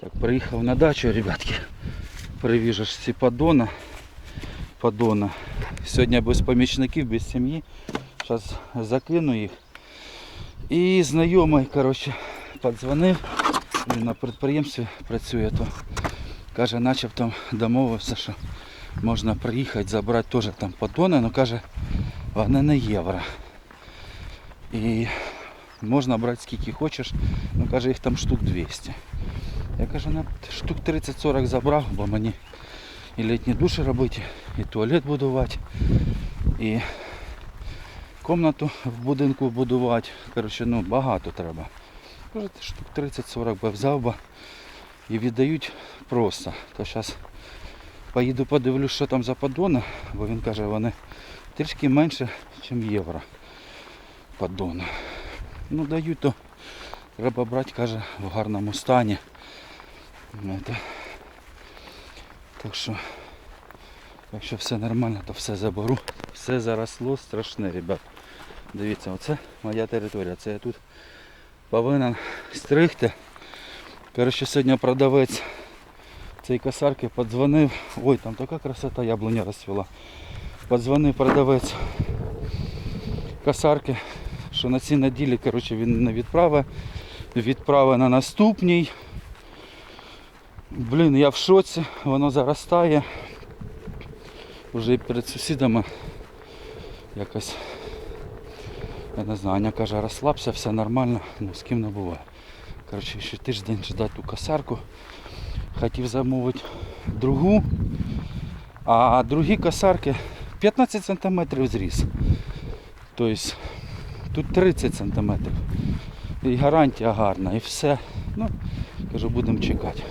Так, приїхав на дачу, ребятки. Привіжу ж ці поддона. Поддона. Сьогодні без помічників, без сім'ї. Зараз закину їх. І знайомий, коротше, подзвонив. Він на підприємстві працює, то каже, начебто домовився, що можна приїхати, забрати теж там поддони, але каже, вони не євро. І можна брати скільки хочеш, ну каже, їх там штук 200. Я кажу, на штук 30-40 забрав, бо мені і літні душі робити, і туалет будувати, і комнату в будинку будувати. Коротше, ну багато треба. Каже, штук 30-40 би взяв би і віддають просто. То зараз поїду подивлюсь, що там за поддони, бо він каже, вони трішки менше, ніж євро поддони. Ну дають, то треба брати, каже, в гарному стані. Знаєте. Так що, якщо все нормально, то все заберу. Все заросло страшне, ребят. Дивіться, оце моя територія. Це я тут повинен стригти. Коротше, сьогодні продавець цієї косарки подзвонив. Ой, там така красота яблуня розцвіла. Подзвонив продавець косарки, що на цій неділі коротше, він не відправить. Відправить на наступній. Блін, я в шоці, воно заростає. Вже і перед сусідами якось, я не знаю, Аня каже, розслабся, все нормально, ну з ким не буває. Коротше, ще тиждень ждати ту косарку. Хотів замовити другу, а другі косарки 15 см зріс. Тобто тут 30 см. І гарантія гарна, і все. Ну, кажу, будемо чекати.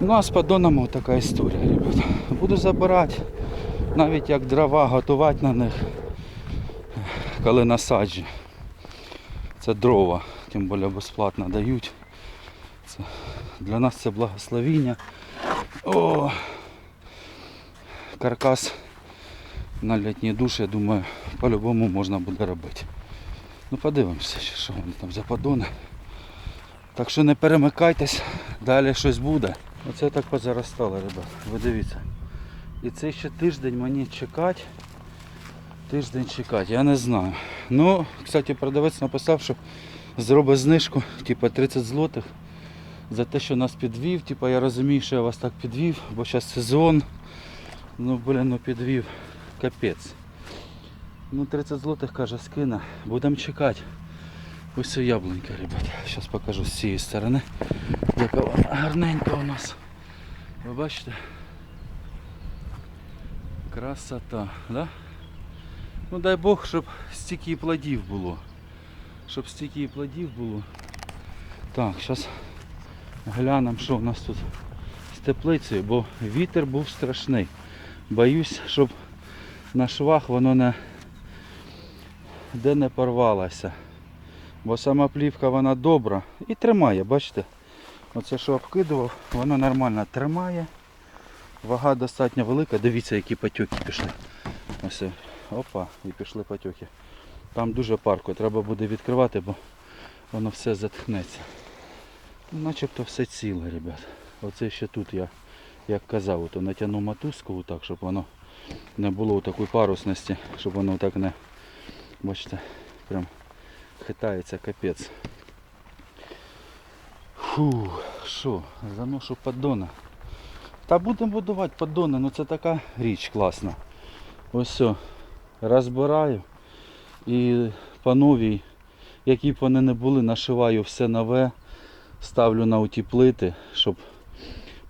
Ну а з поддонами така історія, ребята. Буду забирати, навіть як дрова готувати на них, коли насаджу. Це дрова, тим більше безплатно дають. Це, для нас це благословіння. О, каркас на літній душ, я думаю, по-любому можна буде робити. Ну подивимося, що вони там за поддони. Так що не перемикайтесь, далі щось буде. Оце так позаростало, ребят. Ви дивіться. І це ще тиждень мені чекати. Тиждень чекати, я не знаю. Ну, кстати, продавець написав, що зробить знижку, типа 30 злотих за те, що нас підвів. Типа я розумію, що я вас так підвів, бо зараз сезон. Ну, блін, ну підвів. Капець. Ну 30 злотих каже, скине. Будемо чекати. Ось яблунька, ребята. Зараз покажу з цієї сторони. Яка вона гарненька у нас. Ви бачите? Красота, да? Ну дай Бог, щоб стільки і плодів було. Щоб стільки плодів було. Так, зараз глянемо, що у нас тут з теплицею, бо вітер був страшний. Боюсь, щоб на швах воно не де не порвалося. Бо сама плівка вона добра і тримає, бачите? Оце що обкидував, воно нормально тримає. Вага достатньо велика. Дивіться, які потьоки пішли. Ось. Опа, і пішли потьоки. Там дуже парко, треба буде відкривати, бо воно все затхнеться. Ну, Начебто все ціле, ребят. Оце ще тут я, як казав, то натягну мотузку так, щоб воно не було такої парусності, щоб воно так не, бачите, прям хитається капець. Фу, що, заношу поддона. Та будемо будувати поддони, ну це така річ класна. Ось все, розбираю і по новій, які б вони не були, нашиваю все нове, ставлю на оті плити, щоб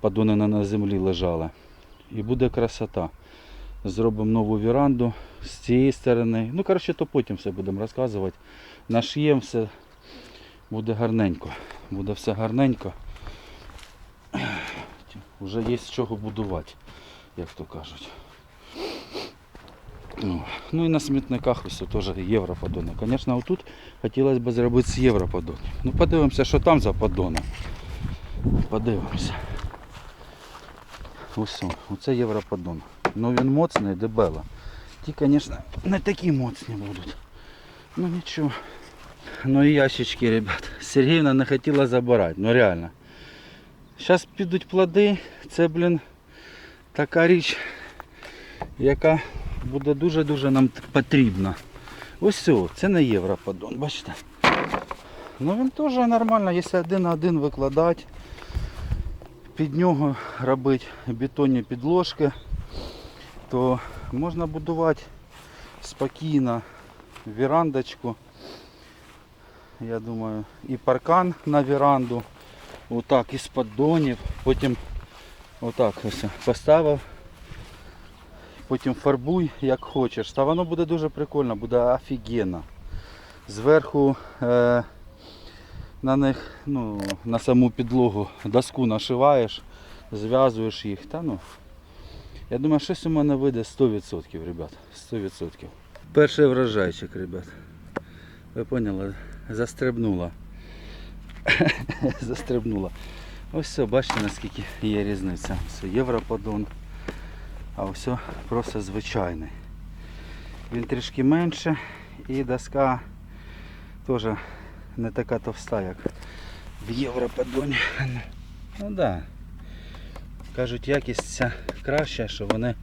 поддони на землі лежали. І буде красота. Зробимо нову віранду з цієї сторони. Ну, коротше, то потім все будемо розказувати. Нашиємо все, буде гарненько. Буде все гарненько. Вже є з чого будувати, як то кажуть. Ну, ну і на смітниках ось теж європодони. Звісно, отут хотілося б зробити з європодонів. Ну подивимося, що там за поддони. Подивимося. Ось, оце європодон. Ну він моцний, дебела. Ті, звісно, не такі моцні будуть. Ну нічого. Ну і ящички, ребят. Сергіївна не хотіла забирати, ну реально. Зараз підуть плоди. Це, блін, така річ, яка буде дуже-дуже нам потрібна. Ось все, це не європодон, бачите? Ну він теж нормально, якщо один на один викладати, під нього робити бетонні підложки, то можна будувати спокійно вірандочку. Я думаю, і паркан на віранду. Отак із поддонів. Потім отак ось поставив. Потім фарбуй як хочеш. Та воно буде дуже прикольно, буде офігенно. Зверху е, на них, ну, на саму підлогу доску нашиваєш, зв'язуєш їх. Та, ну, я думаю, щось у мене вийде 100%, ребят. 100%. Перший врожайчик, ребят. Ви поняли? Застрибнула. Застрибнула. Ось все, бачите наскільки є різниця. Все, європодон. А ось просто звичайний. Він трішки менше і доска теж не така товста, як в європодоні. Ну так. Да. Кажуть, якість ця краща, що вони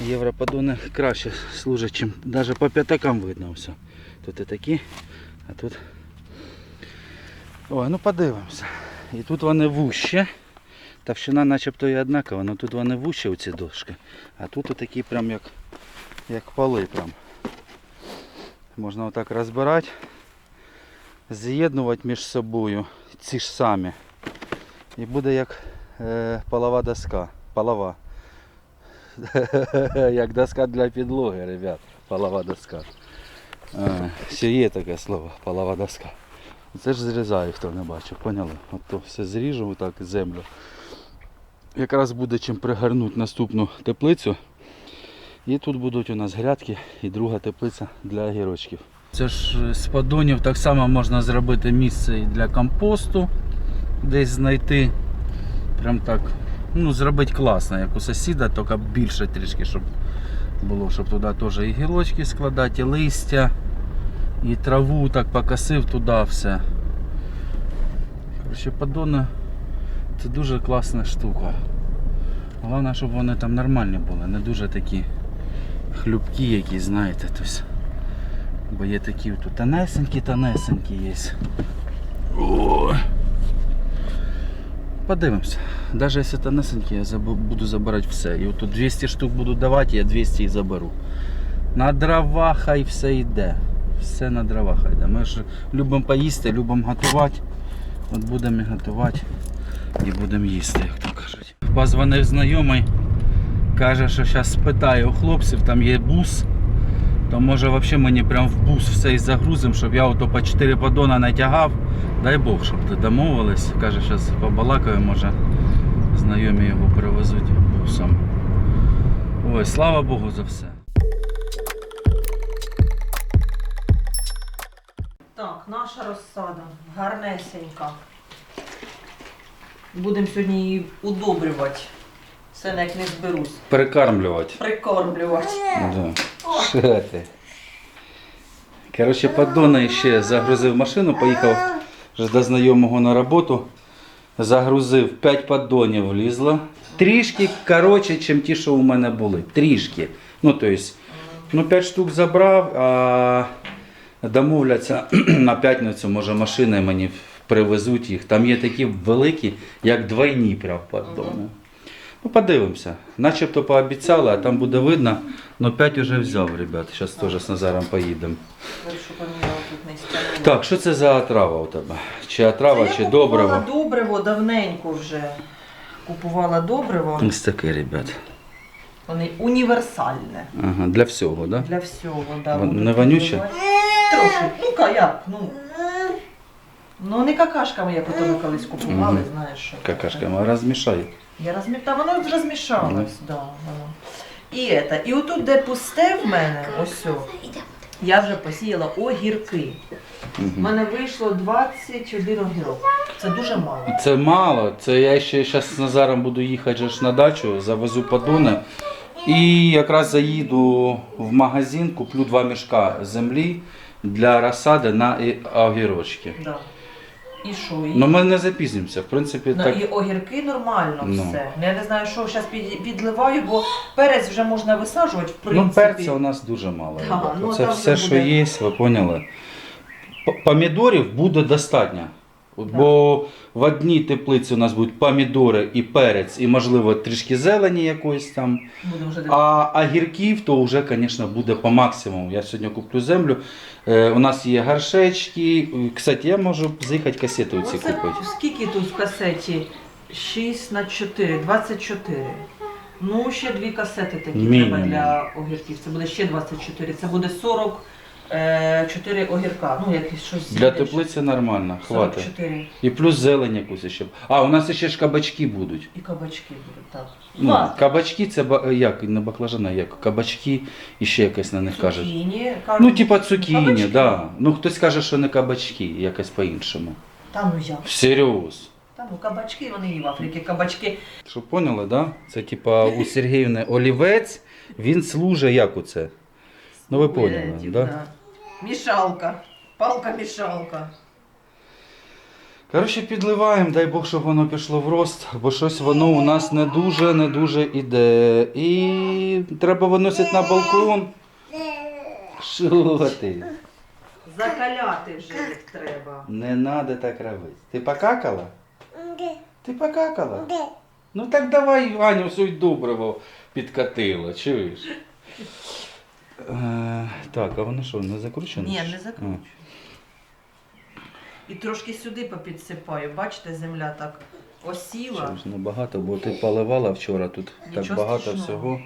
європодони краще служать, чим навіть по п'ятакам видно все. Тут і такі, а тут. Ой, ну подивимося. І тут вони вужче. Товщина начебто і однакова, але тут вони вужче оці дошки. А тут отакі прям як, як поли прям. Можна отак розбирати, з'єднувати між собою ці ж самі. І буде як е, доска. Полова. як доска для підлоги, ребят. Полова доска. Ще є таке слово, полова доска. Це ж зрізаю, хто не бачив, поняли? От то все зріжу отак землю. Якраз буде чим пригорнути наступну теплицю. І тут будуть у нас грядки і друга теплиця для огірочків. Це ж з поддонів так само можна зробити місце і для компосту, десь знайти. Прям так. Ну, зробити класно, як у сусіда, тільки більше трішки, щоб було, щоб туди теж і гілочки складати, і листя, і траву так покосив туди все. Коротше, поддони це дуже класна штука. Головне, щоб вони там нормальні були, не дуже такі хлюбкі, які знаєте. Тобто, бо є такі тут тонесенькі, тонесенькі є. О! Подивимося. Навіть якщо тонесенькі, я буду забирати все. І тут 200 штук буду давати, я 200 і заберу. На дрова хай все йде. Все на дрова хай йде. Ми ж любимо поїсти, любимо готувати. От будемо і готувати і будемо їсти, як то кажуть. Позвонив знайомий, каже, що зараз спитаю у хлопців, там є бус. То може взагалі мені прям в бус все і загрузимо, щоб я ото по 4 подона натягав. Дай Бог, щоб ти домовились. Каже, зараз побалакаю, може знайомі його перевезуть бусом. Ой, слава Богу за все. Так, наша розсада гарнесенька. Будемо сьогодні її удобрювати. Все ніяк не зберусь. Перекармлювати. Прикормлювати. Да. Що ти? Коротше, поддона ще загрузив машину, поїхав до знайомого на роботу. Загрузив 5 поддонів влізло. Трішки коротше, ніж ті, що у мене були. Трішки. Ну, тобто, ну 5 штук забрав, а домовляться на п'ятницю, може машини мені привезуть їх. Там є такі великі, як двойні прям поддони. Ну, подивимося. Начебто пообіцяли, а там буде видно. Ну 5 вже взяв, ребят. Зараз теж з Назаром поїдемо. Так, що це за отрава у тебе? Чи отрава, Це чи я купувала добриво? добриво давненько вже. Купувала добриво. Ось таке, ребят. Вони універсальне. Ага, для всього, да? Для всього. Да, Вон- не вонюче? Трохи. Ну як? Ну. Ну не какашками, як ото ми колись купували, Мгм. знаєш що. Какашками розмішай. Я розмі... Та воно розмішалось, да, воно. І, это, і отут, де пусте в мене, ось о, я вже посіяла огірки. У мене вийшло 21 огірок. Це дуже мало. Це мало. Це я ще зараз з Назаром буду їхати ж на дачу, завезу подони. І якраз заїду в магазин, куплю два мішка землі для розсади на огірочки. Да. І що? І, Ну ми не запізнимося, в принципі, ну, так. і огірки нормально Ну. все. Ну, Я не знаю, що зараз під, підливаю, бо перець вже можна висаджувати, в принципі. Ну, перця у нас дуже мало. Да, ну, Це все, буде... що є, ви поняли. Помідорів буде достатньо. Бо в одній теплиці у нас будуть помідори і перець, і, можливо, трішки зелені якоїсь там. Вже А огірків то вже, звісно, буде по максимуму. Я сьогодні куплю землю. Е, у нас є горшечки. Кстати, я можу заїхати касети оці Оце купити. скільки тут в касеті? 6 на 4, 24. Ну, ще дві касети такі Мінімум. треба для огірків. Це буде ще 24. Це буде 44 огірка. Ну, якесь щось. Для теплиці нормально, хватить. 44. І плюс зелень якусь ще. А, у нас ще ж кабачки будуть. І кабачки будуть, так. Ну, кабачки це ба- як, не баклажани, як кабачки і ще якось на них кажуть. Цукіні, кажуть. Ну, типа цукіні, Кабачки. да. Ну хтось каже, що не кабачки, якось по-іншому. Та ну як? Серйоз. Та ну кабачки, вони і в Африці кабачки. Що поняли, да? Це типа у Сергіївни олівець, він служить як у це. Ну ви поняли, Е, типу, да? Мішалка. Палка-мішалка. Коротше, підливаємо, дай Бог, щоб воно пішло в рост, бо щось воно у нас не дуже, не дуже іде. І треба виносити на балкон. Що ти? Закаляти вже їх треба. Не треба так робити. Ти покакала? Ти покакала? Ну так давай, Аню, все й доброго підкатила, чуєш? Е, так, а воно що, не закручено? Ні, не що? закручую. І трошки сюди попідсипаю. Бачите, земля так осіла. Що ж небагато, бо ти поливала вчора тут так багато страшного. всього.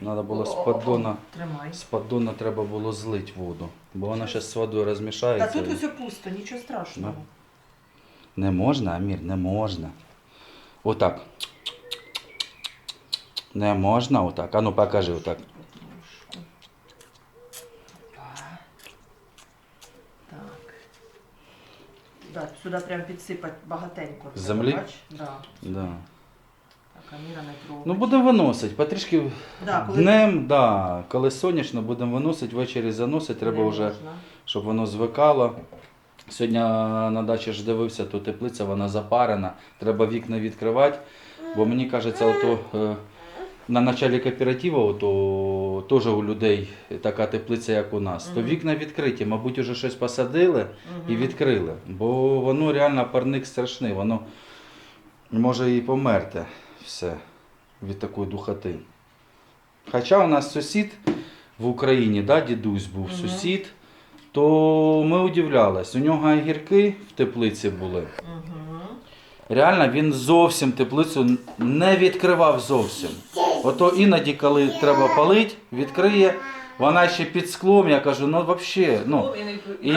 Треба було з поддона, Тримай. з поддона треба було злити воду, бо вона зараз з водою Та розмішається. тут і- усе пусто, нічого страшного. Не можна, Амір, не можна. Отак. Не можна отак. А ну покажи отак. Так. Да, сюди прям підсипати багатенько. Землі? Бач? Да. Да. Так, Аміра не трогає. Ну будемо виносити. Потрішки Да, коли днем, да, коли сонячно, будемо виносити, ввечері заносити. Треба не вже, можна. щоб воно звикало. Сьогодні на дачі ж дивився, то теплиця, вона запарена. Треба вікна відкривати. Бо мені кажеться, ото, е, на началі кооперативу ото, теж у людей така теплиця, як у нас. То вікна відкриті, мабуть, уже щось посадили і відкрили. Бо воно реально парник страшний, воно може і померти все від такої духоти. Хоча у нас сусід в Україні, да, дідусь був сусід, то ми удивлялись. У нього огірки в теплиці були. Реально він зовсім теплицю не відкривав зовсім. Ото іноді, коли треба палити, відкриє, вона ще під склом, я кажу, ну взагалі. Ну, Ну,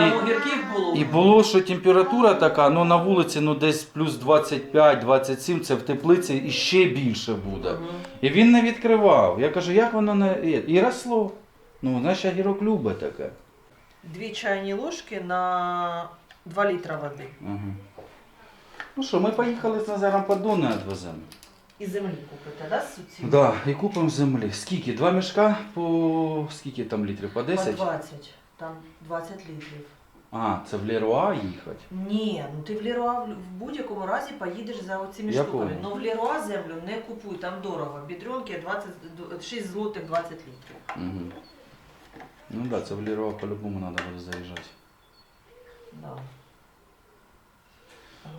і, і, було. що температура така, ну на вулиці ну, десь плюс 25-27, це в теплиці і ще більше буде. І він не відкривав. Я кажу, як воно не. І росло. Ну, наш огірок любить таке. Дві чайні ложки на 2 літра води. Ага. Ну що, ми поїхали з Назаром подони відвеземо. І землі купите, да, суці? Да, і купимо землі. Скільки? Два мішка по скільки там літрів? По По 10? 20. Там 20 літрів. А, це в Леруа їхати. Ні, ну ти в Леруа в в будь-якому разі поїдеш за оцими штуками. Ну в Леруа землю не купуй, там дорого. Бідрюнки 20, 6 злотих 20 літрів. Угу. Ну так, да, це в Леруа по-любому треба буде заїжджати. Да.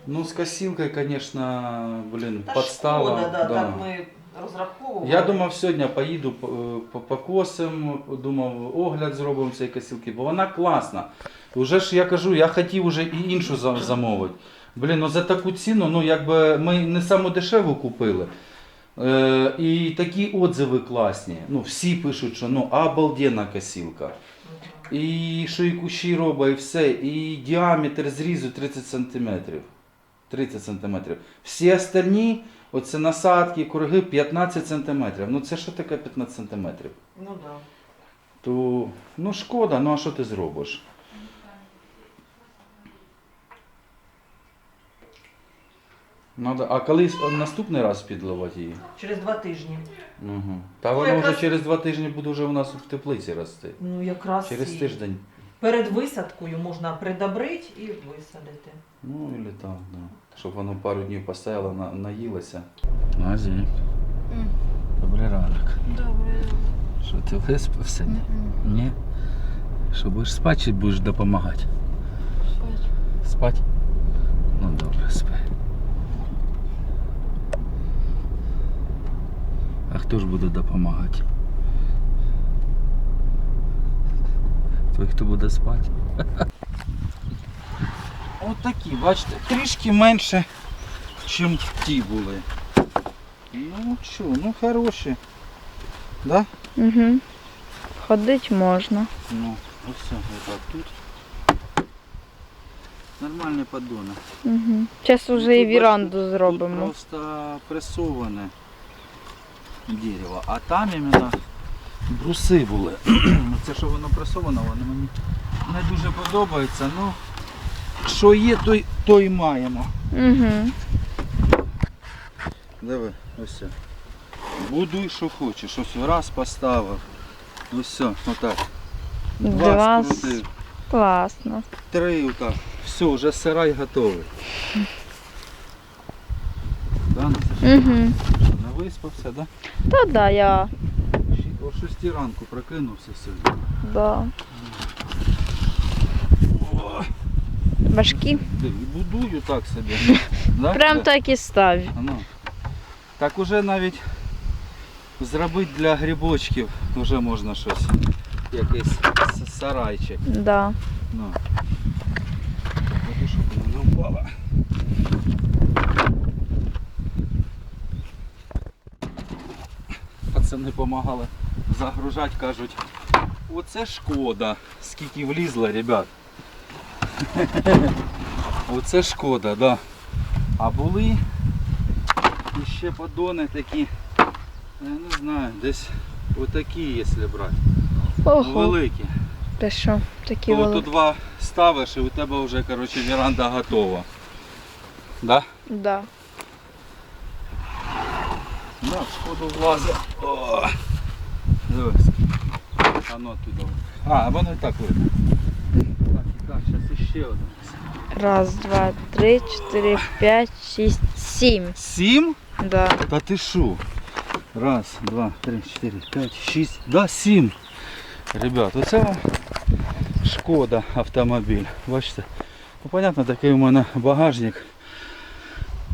Ну, з косилкою, звісно, блін, Та подстава. шкода, да, да. так ми розраховували. Я думав, сьогодні поїду по- по- покосим, думав, огляд зробимо цієї косилки, бо вона класна. Уже ж я кажу, я хотів уже і іншу замовити. Блін, ну за таку ціну, ну якби ми не саму дешеву купили. Е, і такі отзиви класні. Ну, всі пишуть, що ну обалденна косилка. І що і кущі робить, і все. І діаметр зрізу 30 см. 30 см. Всі остальні, оце насадки, круги 15 см. Ну це що таке 15 см? Ну да. То ну шкода, ну а що ти зробиш? Надо, а коли наступний раз підливати її? Через два тижні. Угу. Та Ну, вона якраз- вже через два тижні буде вже у нас в теплиці рости. Ну якраз Через і- тиждень Перед висадкою можна придобрити і висадити. Ну, или так, да. Щоб воно пару днів постояло, на, наїлося. Азі, добрий ранок. Добре. Що ти виспався? Ні? Що будеш спати чи будеш допомагати? Спать. Спать? Ну добре, спи. А хто ж буде допомагати? Той, хто буде спати. От такі, бачите, трішки менше, ніж ті були. Ну що, ну хороші. Да? Угу. Ходить можна. Ну, ось отак тут. Нормальні поддони. Угу. Зараз Ну, вже і віранду бачите, зробимо. Тут просто пресоване дерево, а там іменно бруси були. Це що воно пресовано, воно мені не дуже подобається. Ну, що є, то, й- то й маємо. Угу. Диви, ось. це. Будуй, що хочеш. Ось раз поставив. Ось все, отак. Два Два. скрутив. Класно. Три отак. Все, вже сарай готовий. Да, Угу. Не виспався, да? Та да, я. О 6 ранку прокинувся сьогодні. Да. О, Важкі. будую так собі. Да? Прям Так. і став. А ну. Так уже навіть зробити для грибочків вже можна щось. Якийсь с- сарайчик. Да. Ну. Щоб воно не впало. Пацани допомагали загружати, кажуть, оце шкода, скільки влізло, ребят. Оце шкода, да. А були ще подони такі, я не знаю, десь отакі, якщо брати. Ого. Великі. Ти що, такі То тут два ставиш і у тебе вже коротше, віранда готова. Да? Да. Да, шкоду влазить. Дивись. Воно туди. А, воно і так видно. Так, і так, зараз іще один. Раз, два, три, чотири, п'ять, шість, сім. Сім? Да. Та ти що? Раз, два, три, чотири, п'ять, шість. Да, сім. Ребят, оце вам шкода автомобіль. Бачите? Ну, понятно, такий у мене багажник.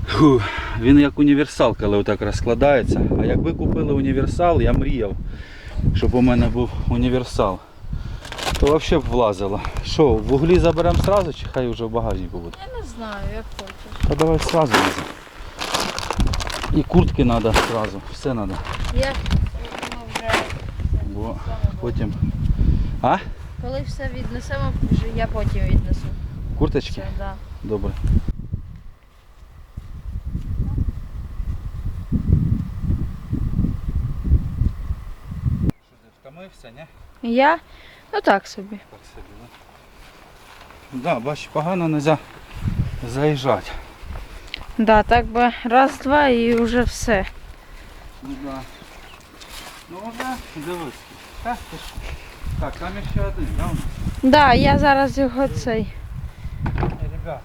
Фу, він як універсал, коли отак розкладається. А якби купили універсал, я мріяв, щоб у мене був універсал. То взагалі б влазило. Що, в углі заберемо сразу чи хай вже в багажнику буде? Я не знаю, як хочеш. Та давай сразу. І куртки треба сразу, все треба. Я вже Бо потім. А? коли все віднесемо, я потім віднесу. Курточки? Все, да. Добре. Що втомився, ні? Я? Ну так собі. Так собі, да? Да, бач, погано не можна заїжджати. Да, так би раз, два і вже все. Ну да. Ну да, дивись. Так, ти що? Так, там ще один, да? у нас? Да, я зараз його цей. Ей, ребят.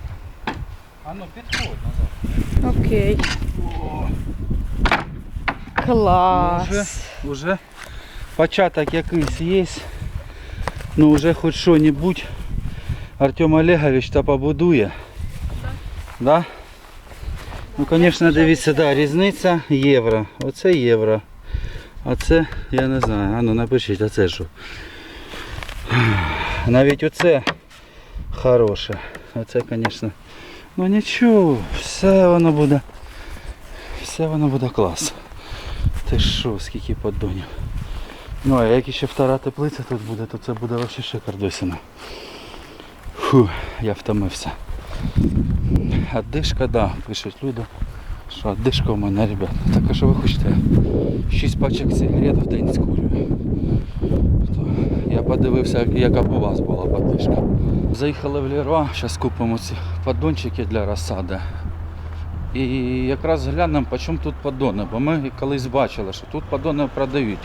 А ну підходь назад. Окей. Клас. Уже, уже початок якийсь є. Ну вже хоч що-небудь Артем Олегович та побудує. Да? Ну, звісно, дивіться, да, різниця євро. Оце євро. А це, я не знаю, а ну напишіть, а це що? Навіть оце хороше. Оце, звісно. Ну нічого, все воно буде. Все воно буде клас. Ти що, скільки поддонів. Ну, а як ще втора теплиця тут буде, то це буде взагалі шикардосина. Фу, я втомився. Одишка, да, пишуть люди. Що одишка у мене, ребят. Так а що ви хочете? Шість пачок сигарет в день скурюю. Я подивився, яка б у вас була подишка. Заїхали в Леруа, зараз купимо ці поддончики для розсади. І якраз глянемо, по чому тут поддони, бо ми колись бачили, що тут поддони продають.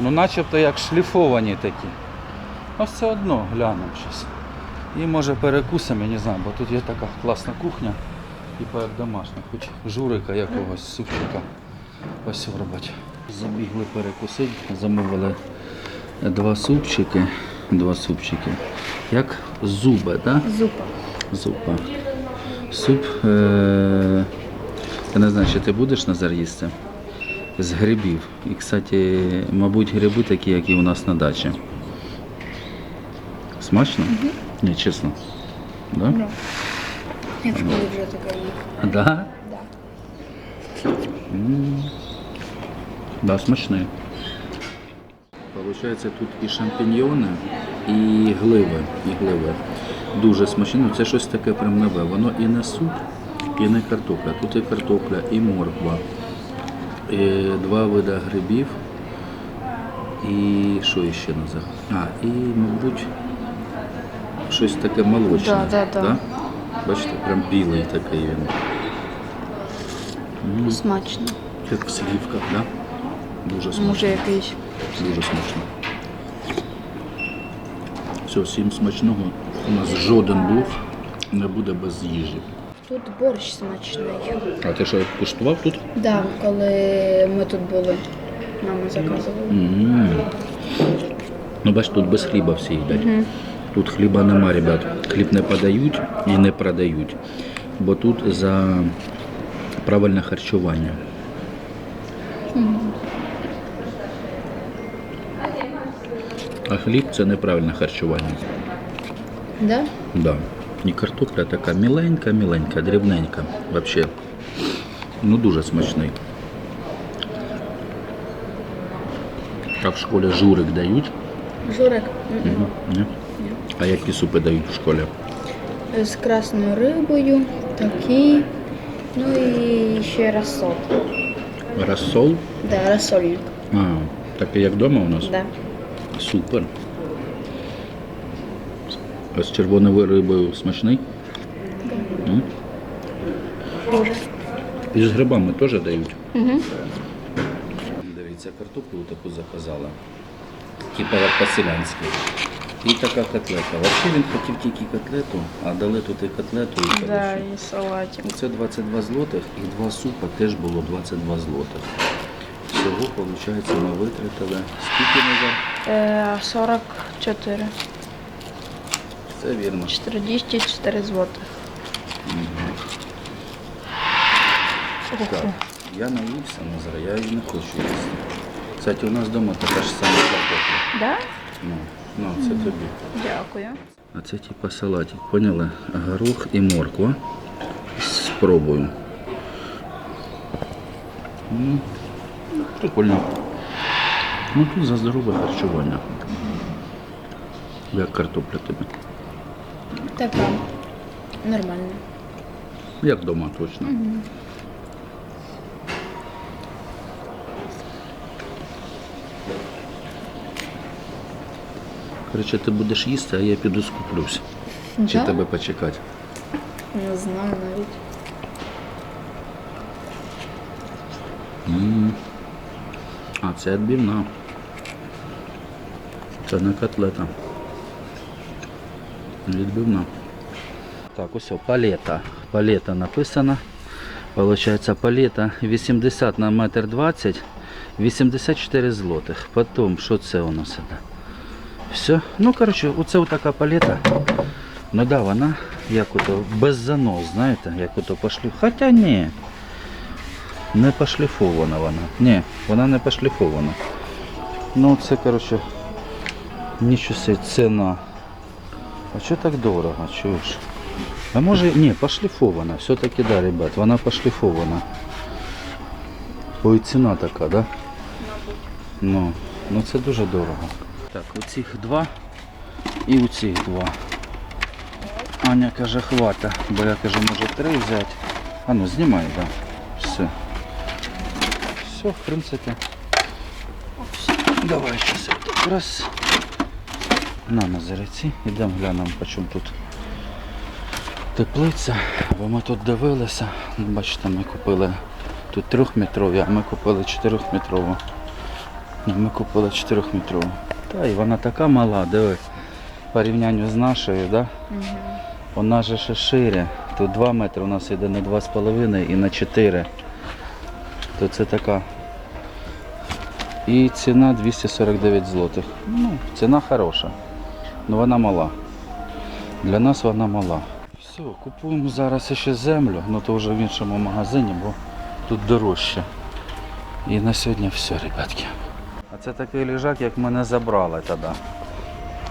Ну начебто як шліфовані такі. Ось це одно глянемо щось. І може перекусимо, я не знаю, бо тут є така класна кухня, типу як домашня, хоч журика якогось, супчика. Ось робити. Забігли перекусити, замовили два супчики. Два супчики. Як зуби, так? Зупа. Зупа. Суп. Е- я не знаю, чи ти будеш Назар їсти? З грибів. І, кстати, мабуть, гриби такі, як і у нас на дачі. Смачно? Ні, чесно. Да? Я в школі вже така їх. Да? Да. М. Да, смачний. Получається, тут і шампіньйони, і гливи. І гливи. Дуже смачні. Ну, Це щось таке прям нове. Воно і не суп, і не картопля. Тут і картопля, і морква. І два вида грибів. І що ще назад? А, і, мабуть, щось таке молочне. Да, да, да. Бачите, прям білий такий він. М. Смачно. Як в слівках, да? Дуже смачно. Може якийсь. Дуже смачно. Все, всім смачного. У нас жоден блог не буде без їжі. Тут борщ смачний. А ти що куштував тут? Да, коли ми тут були. Мама заказувала. м Ну, бач, тут без хліба всі їдять. Тут хліба нема, ребят. Хліб не подають і не продають. Бо тут за правильне харчування. А хліб це неправильне харчування. Да? Да. І картопля така міленька, міленька, дрібненька. Вообще. Ну дуже смачний. А в школі журик дають. Журик Угу. Ні? А які супи дають в школі? з красною рибою, такий. Ну і ще розсол. Рассол? Да, розсольник. А, такий як вдома у нас? Да. Супер. А з червоною рибою смачний? М? Дуже. І з грибами теж дають. Угу. Дивіться, картоплю таку заказала. Типа як по-селянськи. І така котлета. Взагалі він хотів тільки котлету, а дали тут і котлету, і Да, і салатик. Це 22 злотих і два супа теж було 22 злотих. Всього, виходить, ми витратили. Скільки назад? Е, 44. Це вірно. 44 злотих. Так, я наївся, Назар, я її не хочу їсти. Кстати, у нас вдома така ж сама картопля. Да? Ну, ну, це тобі. Дякую. А це типа салатик, поняли? Горох і морква. Спробую. Ну, прикольно. Ну тут за здорове харчування. Як картопля тобі. Така. Нормально. Як вдома точно. Коротше, ти будеш їсти, а я піду скуплюсь. Чи тебе почекати? Не знаю навіть. М. А, це відбивна. Це не котлета. Відбивна. Так, ось палета. Палета написана. Получається палета 80 на метр 20, 84 злотих. Потім, що це у нас? Все. Ну, коротше, оце така палета. Ну да, вона як ото без занос, знаєте, як ото пошлю. Хоча ні. Не пошліфована вона. Ні, вона не пошліфована. Ну це, коротше, нічого ціна. А що так дорого, чуєш? А може, ні, пошліфована. Все-таки, да, ребят, вона пошліфована. Ой, ціна така, да? Ну, ну це дуже дорого. Так, у цих два і у цих два. Аня каже, хвата, бо я кажу, може три взяти. А ну знімай, да. Все. Все, в принципі. Давай зараз раз. На назареці. Ідемо глянемо, по чому тут теплиця. Бо ми тут дивилися. Бачите, ми купили тут трьохметрові, а ми купили чотирьохметрову. Ми купили чотирьохметрову. Та і вона така мала, диви. порівнянню з нашою, да? вона же ще шире. Тут 2 метри, у нас йде на 2,5 і на 4. То це така. І ціна 249 злотих. Ну, ціна хороша. Ну вона мала. Для нас вона мала. Все, купуємо зараз ще землю, ну то вже в іншому магазині, бо тут дорожче. І на сьогодні все, ребятки. А це такий лежак, як мене забрали тоді.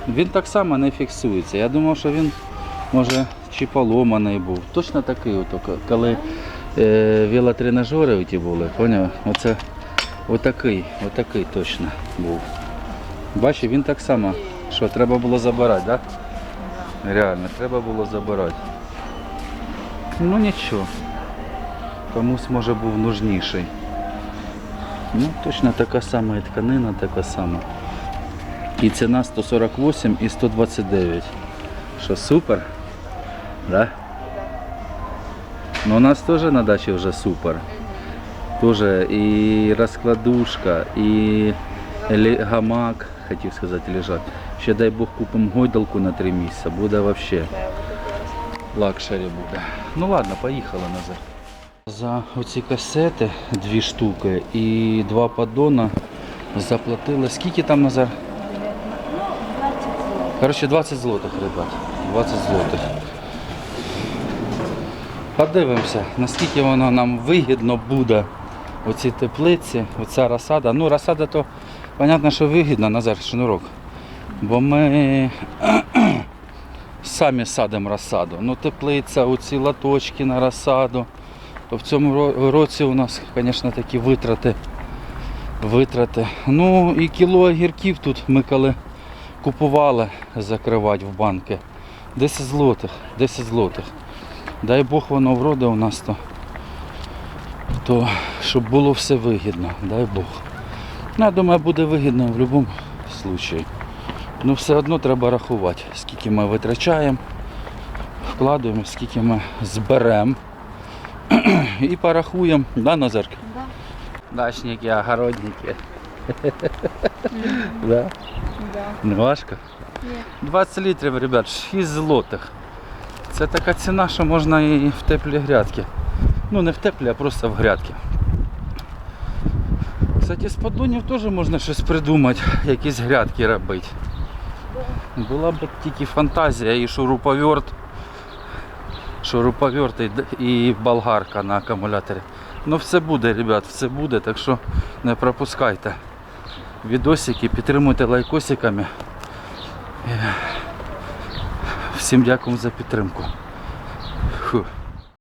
Він так само не фіксується. Я думав, що він може чи поломаний був. Точно такий, от, коли е, велотренажери ті були, поняв? Оце отакий, отакий точно був. Бачиш, він так само, що треба було забирати, так? Да? Реально, треба було забирати. Ну нічого. Комусь може був нужніший. Ну, точно така сама і тканина, така сама. І ціна 148 і 129. Що супер? Да? Ну у нас теж на дачі вже супер. Тоже і розкладушка, і гамак, хотів сказати, лежать. Ще дай Бог купимо гойдалку на три місяці, буде взагалі лакшері буде. Ну ладно, поїхали назад. За оці касети дві штуки і два поддона заплатили. Скільки там Назар? Коротше, 20 злотих, ребят. 20 злотих. Подивимося, наскільки воно нам вигідно буде оці теплиці, оця розсада. Ну, розсада то, понятно, що вигідно, Назар Шнурок. Бо ми самі садимо розсаду. Ну, теплиця, оці латочки на розсаду. То в цьому році у нас, звісно, такі витрати. Витрати. Ну і кіло огірків тут ми коли купували закривати в банки. 10 злотих, 10 злотих. Дай Бог воно вроде у нас то, то щоб було все вигідно, дай Бог. Ну, я думаю, буде вигідно в будь-якому випадку. Ну все одно треба рахувати, скільки ми витрачаємо, вкладаємо, скільки ми зберемо. І порахуємо, да, Назарка? Да. Дачники, огородники. Да? Да. Не важко? Ні. 20 літрів, ребят, 6 злотих. Це така ціна, що можна і в теплі грядки. Ну не в теплі, а просто в грядки. Кстати, з поддонів теж можна щось придумати, якісь грядки робити. Була б тільки фантазія і шуруповерт. Шуруповерт і, болгарка на акумуляторі. Ну все буде, ребят, все буде, так що не пропускайте. Відосики, підтримуйте лайкосиками. Всім дякую за підтримку. Фу.